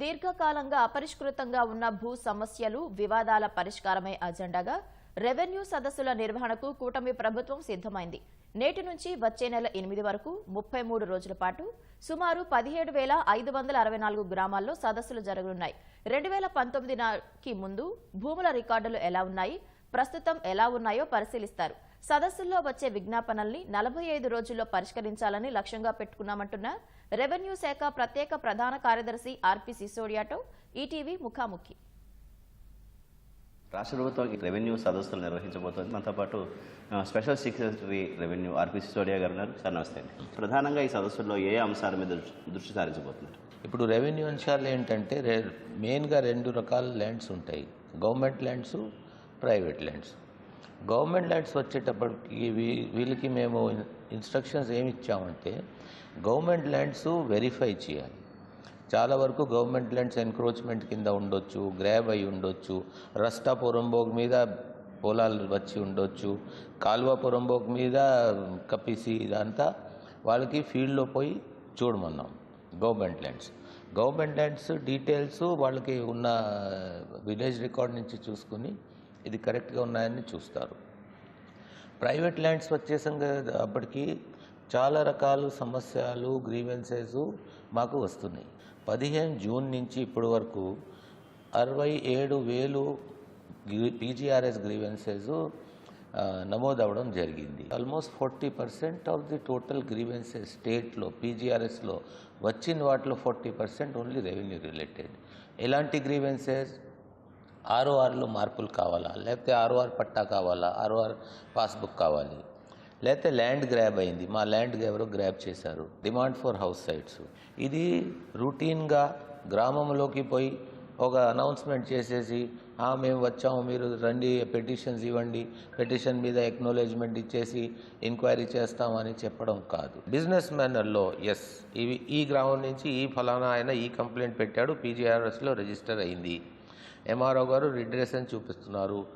దీర్ఘకాలంగా అపరిష్కృతంగా ఉన్న భూ సమస్యలు వివాదాల పరిష్కారమే అజెండాగా రెవెన్యూ సదస్సుల నిర్వహణకు కూటమి ప్రభుత్వం సిద్దమైంది నేటి నుంచి వచ్చే నెల ఎనిమిది వరకు ముప్పై మూడు రోజుల పాటు సుమారు పదిహేడు వేల ఐదు వందల అరవై నాలుగు గ్రామాల్లో సదస్సులు జరగనున్నాయి. రెండు వేల పంతొమ్మిది ముందు భూముల రికార్డులు ఎలా ఉన్నాయి ప్రస్తుతం ఎలా ఉన్నాయో పరిశీలిస్తారు. సదస్సుల్లో వచ్చే విజ్ఞాపనల్ని నలభై ఐదు రోజుల్లో పరిష్కరించాలని లక్ష్యంగా పెట్టుకున్నామంటున్న రెవెన్యూ శాఖ ప్రత్యేక ప్రధాన కార్యదర్శి ఆర్పి సిసోడియాతో ఈటీవీ ముఖాముఖి. రాష్ట్ర ప్రభుత్వం ఈ రెవెన్యూ సదస్సులు నిర్వహించబోతోంది. మనతో పాటు special secretary revenue RP Sisodia గారు ఉన్నారు. సార్ నమస్తే అండి. ప్రధానంగా ఈ సదస్సుల్లో ఏ అంశాల మీద దృష్టి- సారించబోతున్నారు? ఇప్పుడు రెవెన్యూ అంశాలు ఏంటంటే మెయిన్గా రెండు రకాల ల్యాండ్స్ ఉంటాయి. Government lands private lands. Government lands వచ్చేటప్పటికి వీ- వీళ్ళకి మేము ఇన్స్ట్రక్షన్స్ ఏమి ఇచ్చామంటే గవర్నమెంట్ ల్యాండ్స్ వెరిఫై చేయాలి. చాలా వరకు గవర్నమెంట్ ల్యాండ్స్ ఎన్క్రోచ్మెంట్ కింద ఉండొచ్చు గ్రాబ్ అయి ఉండొచ్చు రస్తా పొరంబోగ్ మీద పొలాలు వచ్చి ఉండొచ్చు కాల్వ పొరంబోగ్ మీద కప్పిసి ఇదంతా వాళ్ళకి ఫీల్డ్లో పోయి చూడమన్నాం government lands. Government lands details వాళ్ళకి ఉన్న విలేజ్ రికార్డ్ నుంచి చూసుకుని ఇది కరెక్ట్గా ఉన్నాయని చూస్తారు. ప్రైవేట్ ల్యాండ్స్ వచ్చేసంగా అప్పటికీ చాలా రకాల సమస్యలు గ్రీవెన్సెస్ మాకు వస్తున్నాయి. పదిహేను జూన్ నుంచి ఇప్పటి వరకు అరవై ఏడు వేలు పీజీఆర్ఎస్ గ్రీవెన్సెస్ నమోదవడం జరిగింది. Almost forty percent of the total grievances స్టేట్లో పీజీఆర్ఎస్లో వచ్చిన వాటిలో forty percent only revenue related. ఎలాంటి గ్రీవెన్సెస్? ఆర్ఓఆర్లో మార్పులు కావాలా? లేకపోతే ఆర్ఓఆర్ పట్టా కావాలా? ఆర్ఓఆర్ పాస్బుక్ కావాలి? లేకపోతే ల్యాండ్ గ్రాబ్ అయింది. మా ల్యాండ్ ఎవరో గ్రాబ్ చేశారు. Demand for house sites. ఇది రూటీన్గా గ్రామంలోకి పోయి ఒక అనౌన్స్మెంట్ చేసేసి మేము వచ్చాము మీరు రండి పెటిషన్స్ ఇవ్వండి పెటిషన్ మీద ఎక్నాలెడ్జ్మెంట్ ఇచ్చేసి ఎంక్వైరీ చేస్తామని చెప్పడం కాదు. బిజినెస్ మేనర్లో ఎస్ ఇవి ఈ గ్రామం నుంచి ఈ ఫలానా ఆయన ఈ కంప్లైంట్ పెట్టాడు పీజీఆర్ఎస్లో రిజిస్టర్ అయింది. ఎంఆర్ఓ గారు రిడ్రెస్ అని చూపిస్తున్నారు.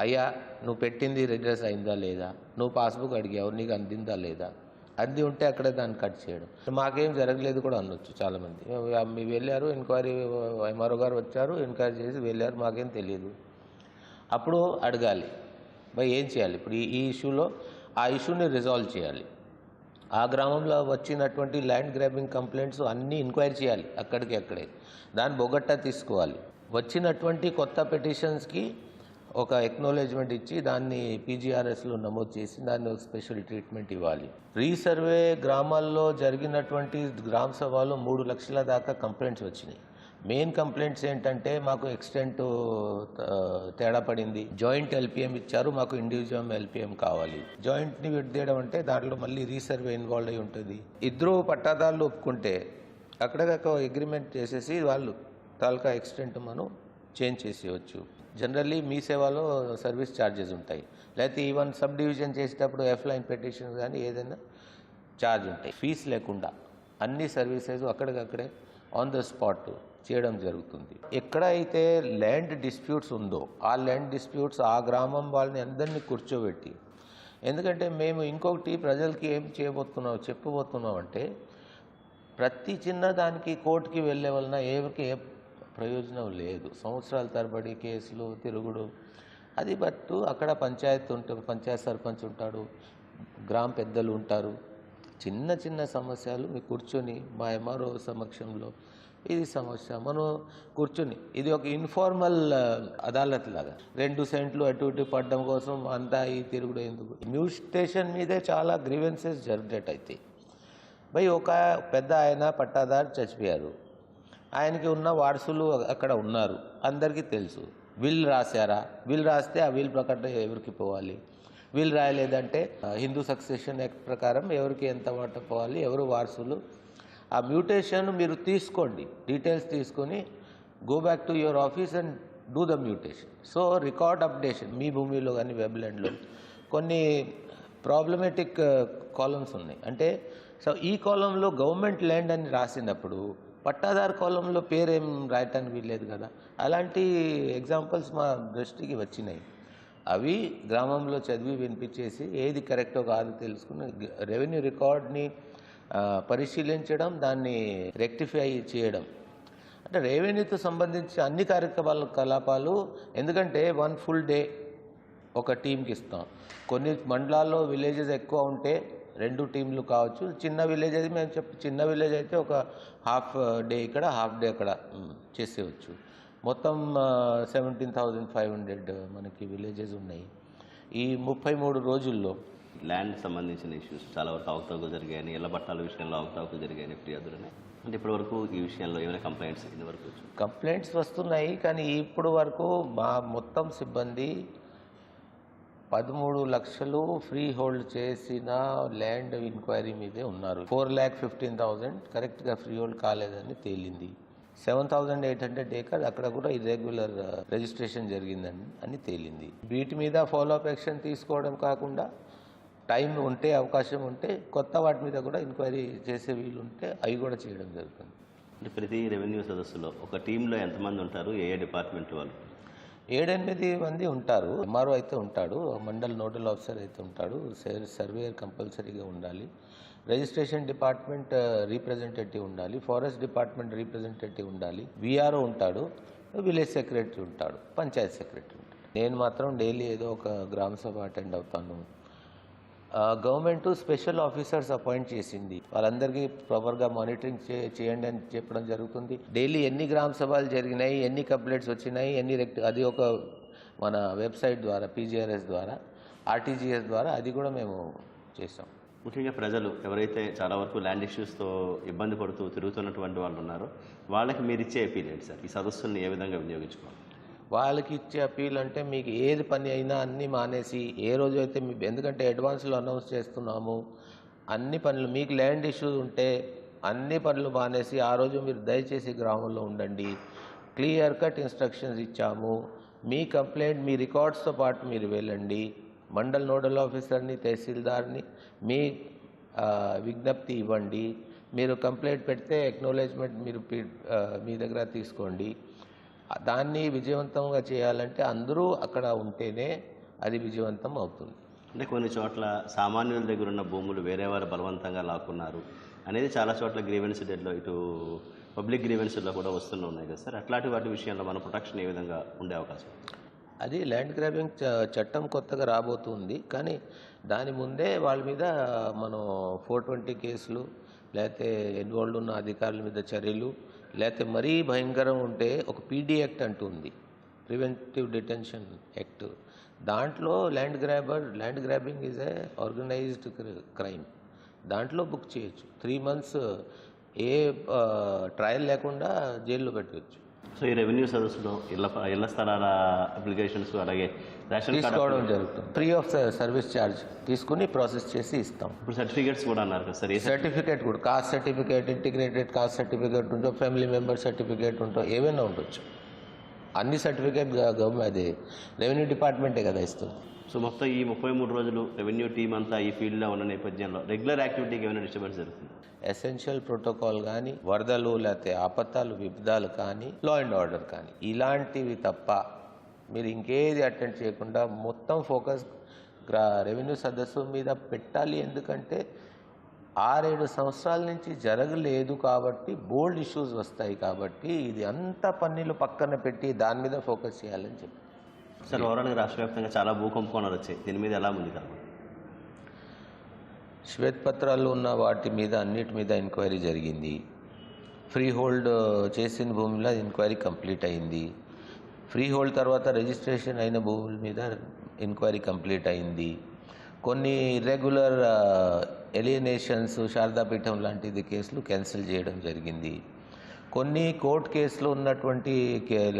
అయ్యా నువ్వు పెట్టింది రిడ్రెస్ అయిందా లేదా? నువ్వు పాస్బుక్ అడిగావు నీకు అందిందా లేదా? అంది ఉంటే అక్కడే దాన్ని కట్ చేయడం. మాకేం జరగలేదు కూడా అనొచ్చు చాలామంది. మీరు వెళ్ళారు ఎంక్వైరీ ఎంఆర్ఓ గారు వచ్చారు ఎంక్వైరీ చేసి వెళ్ళారు మాకేం తెలియదు. అప్పుడు అడగాలి. మరి ఏం చేయాలి? ఇప్పుడు ఈ- ఈ ఇష్యూలో ఆ ఇష్యూని రిజాల్వ్ చేయాలి. ఆ గ్రామంలో వచ్చినటువంటి ల్యాండ్ గ్రాబింగ్ కంప్లైంట్స్ అన్నీ ఎంక్వైరీ చేయాలి అక్కడికి అక్కడే. దాన్ని బొగట్టా తీసుకోవాలి. వచ్చినటువంటి కొత్త పిటిషన్స్కి ఒక ఎక్నాలెడ్జ్మెంట్ ఇచ్చి దాన్ని పీజీఆర్ఎస్లో నమోదు చేసి దాన్ని ఒక స్పెషల్ ట్రీట్మెంట్ ఇవ్వాలి. రీసర్వే గ్రామాల్లో జరిగినటువంటి గ్రామ సభలో మూడు లక్షల దాకా కంప్లైంట్స్ వచ్చినాయి. మెయిన్ కంప్లైంట్స్ ఏంటంటే మాకు ఎక్స్టెంట్ తేడా పడింది. జాయింట్ ఎల్పిఎం ఇచ్చారు మాకు ఇండివిజువల్ ఎల్పిఎం కావాలి. జాయింట్ని విడదీయడం అంటే దాంట్లో మళ్ళీ రీసర్వే ఇన్వాల్వ్ అయి ఉంటుంది. ఇద్దరు పట్టాదారులు ఒప్పుకుంటే అక్కడక్కడ అగ్రిమెంట్ చేసేసి వాళ్ళు తాలూకా ఎక్స్టెంట్ మనం చేంజ్ చేసేయచ్చు. జనరల్లీ మీ సేవలో సర్వీస్ ఛార్జెస్ ఉంటాయి. లేకపోతే ఈవెన్ సబ్ డివిజన్ చేసేటప్పుడు ఎఫ్ లైన్ పెటిషన్ కానీ ఏదైనా ఛార్జ్ ఉంటాయి. ఫీజ్ లేకుండా అన్ని సర్వీసెస్ అక్కడికక్కడే ఆన్ ద స్పాట్ చేయడం జరుగుతుంది. ఎక్కడైతే ల్యాండ్ డిస్ప్యూట్స్ ఉందో ఆ ల్యాండ్ డిస్ప్యూట్స్ ఆ గ్రామం వాళ్ళని అందరినీ కూర్చోబెట్టి ఎందుకంటే మేము ఇంకొకటి ప్రజలకి ఏం చేయబోతున్నాం చెప్పబోతున్నాం అంటే ప్రతి చిన్న దానికి కోర్టుకి వెళ్ళే వలన ఎవరికి ప్రయోజనం లేదు. సంవత్సరాల తరబడి కేసులు తిరుగుడు. అది బట్టు అక్కడ పంచాయత్ ఉంటుంది పంచాయత్ సర్పంచ్ ఉంటాడు గ్రామ పెద్దలు ఉంటారు. చిన్న చిన్న సమస్యలు మీరు కూర్చొని మా ఎంఆర్ఓ సమక్షంలో ఇది సమస్య. మనం కూర్చొని ఇది ఒక ఇన్ఫార్మల్ అదాలత్ లాగా. రెండు సెంట్లు అటు ఇటు పడడం కోసం అంతా ఈ తిరుగుడు ఎందుకు? న్యూస్ స్టేషన్ మీదే చాలా గ్రీవెన్సెస్ జనరేట్ అవుతాయి భయ్ ఒక పెద్ద ఆయన పట్టాదారు చచ్చిపోయారు. ఆయనకి ఉన్న వారసులు అక్కడ ఉన్నారు. అందరికీ తెలుసు. విల్ రాశారా? విల్ రాస్తే ఆ విల్ ప్రకారం ఎవరికి పోవాలి? విల్ రాయలేదంటే హిందూ సక్సెషన్ యాక్ట్ ప్రకారం ఎవరికి ఎంత వాట పోవాలి? ఎవరు వారసులు? ఆ మ్యూటేషన్ మీరు తీసుకోండి. డీటెయిల్స్ తీసుకొని go back to your office and do the mutation. So record updation. మీ భూమిలో కానీ వెబ్లాండ్లో కొన్ని ప్రాబ్లమేటిక్ కాలమ్స్ ఉన్నాయి. అంటే సో ఈ కాలంలో గవర్నమెంట్ ల్యాండ్ అని రాసినప్పుడు పట్టాదారు కాలంలో పేరేం రాయటానికి వీల్లేదు కదా. అలాంటి ఎగ్జాంపుల్స్ మా దృష్టికి వచ్చినాయి. అవి గ్రామంలో చదివి వినిపించేసి ఏది కరెక్టో కాదు తెలుసుకుని రెవెన్యూ రికార్డ్ని పరిశీలించడం దాన్ని రెక్టిఫై చేయడం. అంటే రెవెన్యూతో సంబంధించి అన్ని కార్యక్రమాల కలాపాలు ఎందుకంటే వన్ ఫుల్ డే ఒక టీంకి ఇస్తాం. కొన్ని మండలాల్లో విలేజెస్ ఎక్కువ ఉంటే రెండు టీంలు కావచ్చు. చిన్న విలేజ్ అయితే మేము చెప్పి చిన్న విలేజ్ అయితే ఒక హాఫ్ డే ఇక్కడ హాఫ్ డే అక్కడ మ్, చేసేయచ్చు. మొత్తం సెవెంటీన్ థౌజండ్ ఫైవ్ హండ్రెడ్ మనకి విలేజెస్ ఉన్నాయి. ఈ ముప్పై మూడు రోజుల్లో ల్యాండ్ సంబంధించిన ఇష్యూస్ చాలా వరకు అవకతవకలు జరిగాయని ఇళ్ళ పట్టాల విషయంలో అవకతవకలు జరిగాయని ఫిర్యాదులు అంటే ఇప్పటివరకు ఈ విషయంలో ఏమైనా కంప్లైంట్స్ ఇది వరకు వచ్చి కంప్లైంట్స్ వస్తున్నాయి కానీ ఇప్పుడు వరకు మా మొత్తం సిబ్బంది పదమూడు లక్షలు ఫ్రీ హోల్డ్ చేసిన ల్యాండ్ ఎంక్వైరీ మీదే ఉన్నారు. ఫోర్ ల్యాక్ ఫిఫ్టీన్ థౌజండ్ కరెక్ట్గా ఫ్రీ హోల్డ్ కాలేదని తేలింది. Seven thousand eight hundred acre అక్కడ కూడా ఇర్రెగ్యులర్ రిజిస్ట్రేషన్ జరిగిందని అని తేలింది. వీటి మీద ఫాలో అప్ యాక్షన్ తీసుకోవడం కాకుండా టైం ఉంటే అవకాశం ఉంటే కొత్త వాటి మీద కూడా ఎంక్వైరీ చేసే వీలు ఉంటే అవి కూడా చేయడం జరుగుతుంది. అంటే ప్రతి రెవెన్యూ సదస్సులో ఒక టీంలో ఎంతమంది ఉంటారు? ఏ డిపార్ట్మెంట్ వాళ్ళు? ఏడెనిమిది మంది ఉంటారు. ఎంఆర్ఓ అయితే ఉంటాడు. మండల్ నోడల్ ఆఫీసర్ అయితే ఉంటాడు. సర్వేయర్ కంపల్సరీగా ఉండాలి. రిజిస్ట్రేషన్ డిపార్ట్మెంట్ రీప్రజెంటేటివ్ ఉండాలి. ఫారెస్ట్ డిపార్ట్మెంట్ రీప్రజెంటేటివ్ ఉండాలి. విఆర్ఓ ఉంటాడు. విలేజ్ సెక్రటరీ ఉంటాడు. పంచాయత్ సెక్రటరీ ఉంటాడు. నేను మాత్రం డైలీ ఏదో ఒక గ్రామ సభ అటెండ్ అవుతాను. గవర్నమెంట్ స్పెషల్ ఆఫీసర్స్ అపాయింట్ చేసింది. వాళ్ళందరికీ ప్రాపర్గా మానిటరింగ్ చే చేయండి అని చెప్పడం జరుగుతుంది. డైలీ ఎన్ని గ్రామ సభలు జరిగినాయి ఎన్ని కంప్లైంట్స్ వచ్చినాయి ఎన్ని రెక్ట్ అది ఒక మన వెబ్సైట్ ద్వారా పీజీఆర్ఎస్ ద్వారా ఆర్టీజీఎస్ ద్వారా అది కూడా మేము చేసాం ముఖ్యంగా ప్రజలు ఎవరైతే చాలా వరకు ల్యాండ్ ఇష్యూస్తో ఇబ్బంది పడుతూ తిరుగుతున్నటువంటి వాళ్ళు ఉన్నారో వాళ్ళకి మీరు ఇచ్చే అపీల్ ఏంటి సార్ ఈ సదస్సుల్ని ఏ విధంగా వినియోగించుకోవాలి? వాళ్ళకి ఇచ్చే అప్పీల్ అంటే మీకు ఏది పని అయినా అన్నీ మానేసి ఏ రోజు అయితే మీ ఎందుకంటే అడ్వాన్స్లో అనౌన్స్ చేస్తున్నాము అన్ని పనులు మీకు ల్యాండ్ ఇష్యూస్ ఉంటే అన్ని పనులు మానేసి ఆ రోజు మీరు దయచేసి గ్రామంలో ఉండండి. క్లియర్ కట్ ఇన్స్ట్రక్షన్స్ ఇచ్చాము. మీ కంప్లైంట్ మీ రికార్డ్స్తో పాటు మీరు వెళ్ళండి. మండల్ నోడల్ ఆఫీసర్ని తహసీల్దార్ని మీ విజ్ఞప్తి ఇవ్వండి. మీరు కంప్లైంట్ పెడితే ఎక్నాలెడ్జ్మెంట్ మీరు మీ దగ్గర తీసుకోండి. దాన్ని విజయవంతంగా చేయాలంటే అందరూ అక్కడ ఉంటేనే అది విజయవంతం అవుతుంది. అంటే కొన్ని చోట్ల సామాన్యుల దగ్గర ఉన్న భూములు వేరే వారు బలవంతంగా లాక్కున్నారు అనేది చాలా చోట్ల గ్రీవెన్స్ డేట్లో ఇటు పబ్లిక్ గ్రీవెన్స్లో కూడా వస్తూనే ఉన్నాయి కదా సార్? అట్లాంటి వాటి విషయంలో మన ప్రొటెక్షన్ ఏ విధంగా ఉండే అవకాశం? అది ల్యాండ్ గ్రాబింగ్ చట్టం కొత్తగా రాబోతుంది కానీ దాని ముందే వాళ్ళ మీద మనం ఫోర్ ట్వంటీ కేసులు లేకపోతే ఇన్వాల్వ్ ఉన్న అధికారుల మీద చర్యలు లేకపోతే మరీ భయంకరం ఉంటే ఒక పీడీ యాక్ట్ అంటూ ఉంది ప్రివెంటివ్ డిటెన్షన్ యాక్ట్. దాంట్లో land grabber land grabbing is a organized crime. దాంట్లో బుక్ చేయొచ్చు. త్రీ మంత్స్ ఏ ట్రయల్ లేకుండా జైల్లో పెట్టవచ్చు సో ఈ రెవెన్యూ సదస్సులో ఇళ్ళ ఇళ్ళ స్థలాల అప్లికేషన్స్ అలాగే రేషన్ కార్డ్ తీసుకోవడం జరుగుతుంది. ఫ్రీ ఆఫ్ సర్వీస్ ఛార్జ్ తీసుకుని ప్రాసెస్ చేసి ఇస్తాం. ఇప్పుడు సర్టిఫికేట్స్ కూడా అన్నారు కదా సార్ సర్టిఫికేట్ కూడా caste certificate integrated caste certificate ఉంటో family member certificate ఉంటో ఏవైనా ఉండొచ్చు. అన్ని సర్టిఫికేట్ గవర్నమెంట్ అది రెవెన్యూ డిపార్ట్మెంటే కదా ఇస్తుంది. సో మొత్తం ఈ ముప్పై మూడు రోజులు రెవెన్యూ టీం అంతా ఈ ఫీల్డ్లో ఉన్న నేపథ్యంలో రెగ్యులర్ యాక్టివిటీకి ఏమైనా డిస్టర్బెన్స్ జరుగుతుంది? ఎసెన్షియల్ ప్రోటోకాల్ కానీ వరదలు లేకపోతే ఆపత్తాలు విపదాలు కానీ లా అండ్ ఆర్డర్ కానీ ఇలాంటివి తప్ప మీరు ఇంకేది అటెండ్ చేయకుండా మొత్తం ఫోకస్ గ్రా రెవెన్యూ సదస్సు మీద పెట్టాలి. ఎందుకంటే ఆరేడు సంవత్సరాల నుంచి జరగలేదు కాబట్టి బోల్డ్ ఇష్యూస్ వస్తాయి కాబట్టి ఇది అంత పన్నీలు పక్కన పెట్టి దాని మీద ఫోకస్ చేయాలని చెప్పి సార్ ఓవరాల్గా రాష్ట్ర వ్యాప్తంగా చాలా భూకంపనాలు వచ్చాయి. దీని మీద ఎలా ఉంది కాదు శ్వేతపత్రాలు ఉన్న వాటి మీద అన్నిటి మీద ఎంక్వైరీ జరిగింది. ఫ్రీ హోల్డ్ చేసిన భూమిలో ఎంక్వైరీ కంప్లీట్ అయింది. ఫ్రీ హోల్డ్ తర్వాత రిజిస్ట్రేషన్ అయిన భూముల మీద ఎంక్వైరీ కంప్లీట్ అయింది. కొన్ని ఇర్రెగ్యులర్ ఎలియనేషన్స్ uh, శారదాపీఠం లాంటిది కేసులు క్యాన్సిల్ చేయడం జరిగింది. కొన్ని కోర్టు కేసులు ఉన్నటువంటి కే-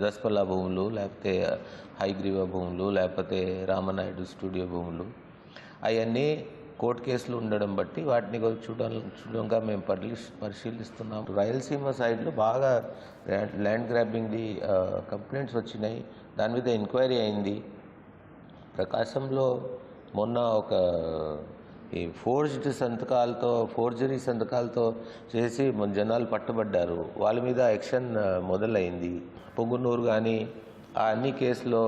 దసపల్లా భూములు లేకపోతే హైగ్రీవ భూములు లేకపోతే రామనాయుడు స్టూడియో భూములు అవన్నీ కోర్టు కేసులు ఉండడం బట్టి వాటిని చూడాలి చూడంగా మేము పరిశీ పరిశీలిస్తున్నాం రాయలసీమ సైడ్లో బాగా ల్యాండ్ ల్యాండ్ గ్రాబింగ్ది కంప్లైంట్స్ వచ్చినాయి. దాని మీద ఎంక్వైరీ అయింది. ప్రకాశంలో మొన్న ఒక ఈ ఫోర్జ్డ్ సంతకాలతో ఫోర్జరీ సంతకాలతో చేసి మన జనాలు పట్టుబడ్డారు. వాళ్ళ మీద యాక్షన్ మొదలైంది. పొంగునూరు కానీ ఆ అన్ని కేసులో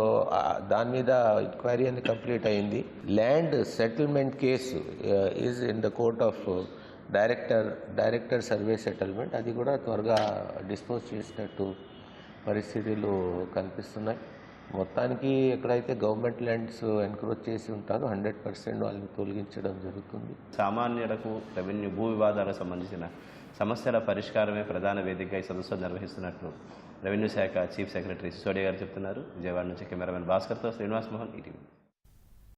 దాని మీద ఎంక్వైరీ అనేది కంప్లీట్ అయింది. Land settlement case is in the court of director director survey settlement అది కూడా త్వరగా డిస్పోజ్ చేసినట్టు పరిస్థితులు కనిపిస్తున్నాయి. మొత్తానికి ఎక్కడైతే గవర్నమెంట్ ల్యాండ్స్ ఎన్క్రోచ్ చేసి ఉంటారో హండ్రెడ్ పర్సెంట్ వాళ్ళని తొలగించడం జరుగుతుంది. సామాన్యులకు రెవెన్యూ భూ వివాదాలకు సంబంధించిన సమస్యల పరిష్కారమే ప్రధాన వేదికగా ఈ సదస్సు నిర్వహిస్తున్నట్లు రెవెన్యూ శాఖ చీఫ్ సెక్రటరీ సిసోడియా గారు చెప్తున్నారు. విజయవాడ నుంచి కెమెరామెన్ భాస్కర్తో శ్రీనివాస్ మోహన్ ఈటీవీ.